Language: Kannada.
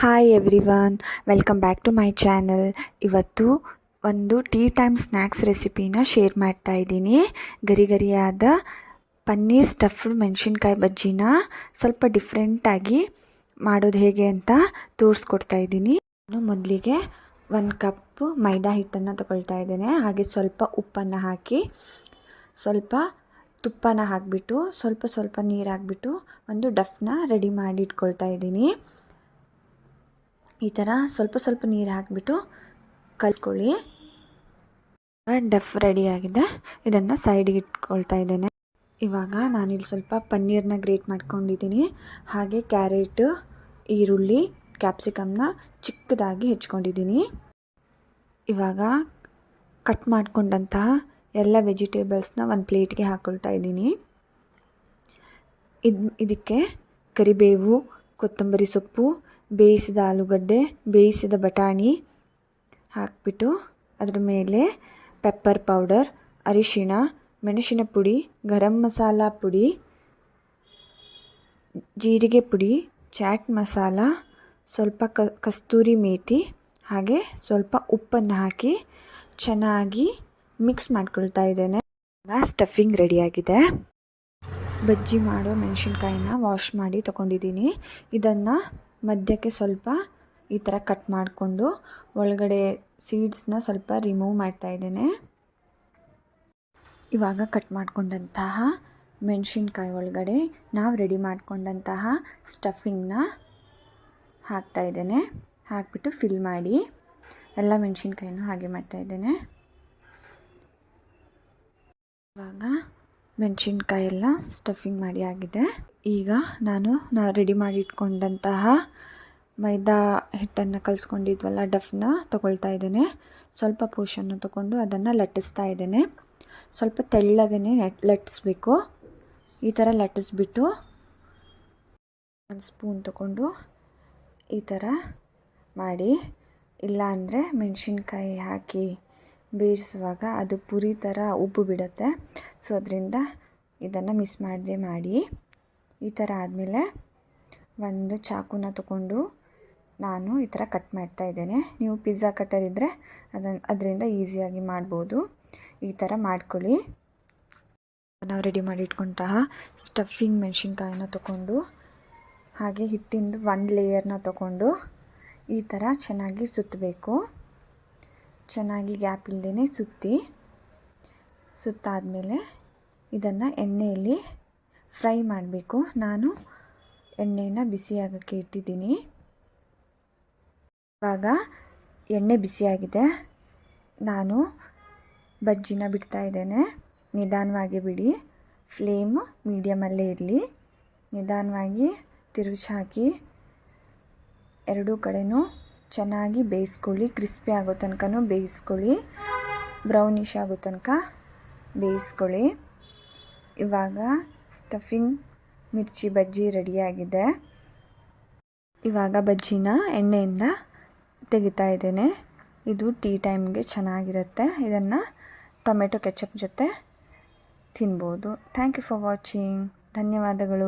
Hi everyone welcome back to my channel ಇವತ್ತು ಒಂದು ಟೀ ಟೈಮ್ ಸ್ನ್ಯಾಕ್ಸ್ ರೆಸಿಪಿನ ಶೇರ್ ಮಾಡ್ತಾ ಇದ್ದೀನಿ. ಗರಿ ಗರಿಯಾದ ಪನ್ನೀರ್ ಸ್ಟಫ್ಡ್ ಮೆಣಸಿನ್ಕಾಯಿ ಬಜ್ಜಿನ ಸ್ವಲ್ಪ ಡಿಫ್ರೆಂಟಾಗಿ ಮಾಡೋದು ಹೇಗೆ ಅಂತ ತೋರಿಸ್ಕೊಡ್ತಾ ಇದ್ದೀನಿ. ನಾನು ಮೊದಲಿಗೆ ಒಂದು ಕಪ್ ಮೈದಾ ಹಿಟ್ಟನ್ನು ತಗೊಳ್ತಾ ಇದ್ದೇನೆ. ಹಾಗೆ ಸ್ವಲ್ಪ ಉಪ್ಪನ್ನು ಹಾಕಿ, ಸ್ವಲ್ಪ ತುಪ್ಪನ ಹಾಕಿಬಿಟ್ಟು, ಸ್ವಲ್ಪ ಸ್ವಲ್ಪ ನೀರು ಹಾಕ್ಬಿಟ್ಟು ಒಂದು ಡಫ್ನ ರೆಡಿ ಮಾಡಿ ಇಟ್ಕೊಳ್ತಾ ಇದ್ದೀನಿ. ಈ ಥರ ಸ್ವಲ್ಪ ಸ್ವಲ್ಪ ನೀರು ಹಾಕಿಬಿಟ್ಟು ಕಲಿಸ್ಕೊಳ್ಳಿ. ಡಫ್ ಆಗಿದೆ. ಇದನ್ನು ಸೈಡಿಗೆ ಇಟ್ಕೊಳ್ತಾ ಇದ್ದೇನೆ. ಇವಾಗ ನಾನಿಲ್ಲಿ ಸ್ವಲ್ಪ ಪನ್ನೀರ್ನ ಗ್ರೇಟ್ ಮಾಡ್ಕೊಂಡಿದ್ದೀನಿ. ಹಾಗೆ ಕ್ಯಾರೆಟು, ಈರುಳ್ಳಿ, ಕ್ಯಾಪ್ಸಿಕಮ್ನ ಚಿಕ್ಕದಾಗಿ ಹೆಚ್ಕೊಂಡಿದ್ದೀನಿ. ಇವಾಗ ಕಟ್ ಮಾಡಿಕೊಂಡಂತಹ ಎಲ್ಲ ವೆಜಿಟೇಬಲ್ಸ್ನ ಒಂದು ಪ್ಲೇಟ್ಗೆ ಹಾಕ್ಕೊಳ್ತಾ ಇದ್ದೀನಿ. ಇದು, ಇದಕ್ಕೆ ಕರಿಬೇವು, ಕೊತ್ತಂಬರಿ ಸೊಪ್ಪು ಬೇಯಿಸಿದ ಆಲೂಗಡ್ಡೆ, ಬೇಯಿಸಿದ ಬಟಾಣಿ ಹಾಕಿಬಿಟ್ಟು ಅದರ ಮೇಲೆ ಪೆಪ್ಪರ್ ಪೌಡರ್ ಅರಿಶಿಣ, ಮೆಣಸಿನ ಪುಡಿ, ಗರಂ ಮಸಾಲ ಪುಡಿ, ಜೀರಿಗೆ ಪುಡಿ, ಚಾಟ್ ಮಸಾಲ, ಸ್ವಲ್ಪ ಕ, ಕಸ್ತೂರಿ ಮೇಥಿ ಹಾಗೆ ಸ್ವಲ್ಪ ಉಪ್ಪನ್ನು ಹಾಕಿ ಚೆನ್ನಾಗಿ ಮಿಕ್ಸ್ ಮಾಡ್ಕೊಳ್ತಾ ಇದ್ದೇನೆ. ಸ್ಟಫಿಂಗ್ ರೆಡಿಯಾಗಿದೆ ಬಜ್ಜಿ ಮಾಡೋ ಮೆಣಸಿನ್ಕಾಯಿನ ವಾಶ್ ಮಾಡಿ ತೊಗೊಂಡಿದ್ದೀನಿ. ಇದನ್ನು ಮಧ್ಯಕ್ಕೆ ಸ್ವಲ್ಪ ಈ ಥರ ಕಟ್ ಮಾಡಿಕೊಂಡು ಒಳಗಡೆ ಸೀಡ್ಸ್ನ ಸ್ವಲ್ಪ ರಿಮೂವ್ ಮಾಡ್ತಾ ಇದ್ದೇನೆ. ಇವಾಗ ಕಟ್ ಮಾಡಿಕೊಂಡಂತಹ ಮೆಣಸಿನ್ಕಾಯಿ ಒಳಗಡೆ ನಾವು ರೆಡಿ ಮಾಡಿಕೊಂಡಂತಹ ಸ್ಟಫಿಂಗ್ನ ಹಾಕ್ತಾ ಇದ್ದೇನೆ. ಹಾಕ್ಬಿಟ್ಟು ಫಿಲ್ ಮಾಡಿ ಎಲ್ಲ ಮೆಣಸಿನ್ಕಾಯಿನೂ ಹಾಗೆ ಮಾಡ್ತಾ ಇದ್ದೇನೆ. ಇವಾಗ ಮೆಣಸಿನ್ಕಾಯಿ ಎಲ್ಲ ಸ್ಟಫಿಂಗ್ ಮಾಡಿ ಆಗಿದೆ. ಈಗ ನಾನು ನಾ ರೆಡಿ ಮಾಡಿ ಇಟ್ಕೊಂಡಂತಹ ಮೈದಾ ಹಿಟ್ಟನ್ನು ಕಲಿಸ್ಕೊಂಡಿದ್ವಲ್ಲ ಡಫ್ನ ತೊಗೊಳ್ತಾ ಇದ್ದೇನೆ. ಸ್ವಲ್ಪ ಪೋಷನ್ನು ತೊಗೊಂಡು ಅದನ್ನು ಲಟ್ಟಿಸ್ತಾ ಇದ್ದೇನೆ. ಸ್ವಲ್ಪ ತೆಳ್ಳಗನೆ ಲಟ್ಟಿಸ್ಬೇಕು. ಈ ಥರ ಲಟ್ಟಿಸ್ಬಿಟ್ಟು ಒಂದು ಸ್ಪೂನ್ ತೊಗೊಂಡು ಈ ಥರ ಮಾಡಿ. ಇಲ್ಲ ಅಂದರೆ ಮೆಣಸಿನ್ಕಾಯಿ ಹಾಕಿ ಬೇಯಿಸುವಾಗ ಅದು ಪುರಿ ಥರ ಉಬ್ಬು ಬಿಡುತ್ತೆ. ಸೊ ಅದರಿಂದ ಇದನ್ನು ಮಿಸ್ ಮಾಡದೆ ಮಾಡಿ, ಈ ಥರ ಆದಮೇಲೆ ಒಂದು ಚಾಕುನ ತಗೊಂಡು ನಾನು ಈ ಥರ ಕಟ್ ಮಾಡ್ತಾ ಇದ್ದೇನೆ. ನೀವು ಪಿಜ್ಜಾ ಕಟ್ಟರ್ ಇದ್ದರೆ ಅದನ್ನು ಅದರಿಂದ ಈಸಿಯಾಗಿ ಮಾಡ್ಬೋದು. ಈ ಥರ ಮಾಡ್ಕೊಳ್ಳಿ. ನಾವು ರೆಡಿ ಮಾಡಿ ಇಟ್ಕೊಂತಹ ಸ್ಟಫಿಂಗ್ ಮೆಣಸಿನ್ಕಾಯಿನ ತಗೊಂಡು ಹಾಗೆ ಹಿಟ್ಟಿಂದು ಒಂದು ಲೇಯರ್ನ ತಗೊಂಡು ಈ ಥರ ಚೆನ್ನಾಗಿ ಸುತ್ತಬೇಕು. ಚೆನ್ನಾಗಿ ಗ್ಯಾಪ್ ಇಲ್ಲದೇ ಸುತ್ತಿ, ಸುತ್ತಾದಮೇಲೆ ಇದನ್ನು ಎಣ್ಣೆಯಲ್ಲಿ ಫ್ರೈ ಮಾಡಬೇಕು. ನಾನು ಎಣ್ಣೆನ ಬಿಸಿಯಾಗೋಕ್ಕೆ ಇಟ್ಟಿದ್ದೀನಿ. ಇವಾಗ ಎಣ್ಣೆ ಬಿಸಿಯಾಗಿದೆ ನಾನು ಬಜ್ಜಿನ ಬಿಡ್ತಾ ಇದ್ದೇನೆ. ನಿಧಾನವಾಗಿ ಬಿಡಿ. ಫ್ಲೇಮ್ ಮೀಡಿಯಮಲ್ಲೇ ಇರಲಿ. ನಿಧಾನವಾಗಿ ತಿರುಚಾಕಿ ಹಾಕಿ ಎರಡೂ ಕಡೆಯೂ ಚೆನ್ನಾಗಿ ಬೇಯಿಸ್ಕೊಳ್ಳಿ, ಕ್ರಿಸ್ಪಿ ಆಗೋ ತನಕನೂ ಬೇಯಿಸ್ಕೊಳ್ಳಿ, ಬ್ರೌನಿಶ್ ಆಗೋ ತನಕ ಬೇಯಿಸ್ಕೊಳ್ಳಿ. ಇವಾಗ ಸ್ಟಫಿಂಗ್ ಮಿರ್ಚಿ ಬಜ್ಜಿ ರೆಡಿಯಾಗಿದೆ ಇವಾಗ ಬಜ್ಜಿನ ಎಣ್ಣೆಯಿಂದ ತೆಗಿತಾ ಇದ್ದೇನೆ. ಇದು ಟೀ ಟೈಮ್ಗೆ ಚೆನ್ನಾಗಿರುತ್ತೆ. ಇದನ್ನು ಟೊಮೆಟೊ ಕೆಚಪ್ ಜೊತೆ ತಿನ್ಬೋದು. ಥ್ಯಾಂಕ್ ಯು ಫಾರ್ ವಾಚಿಂಗ್ ಧನ್ಯವಾದಗಳು.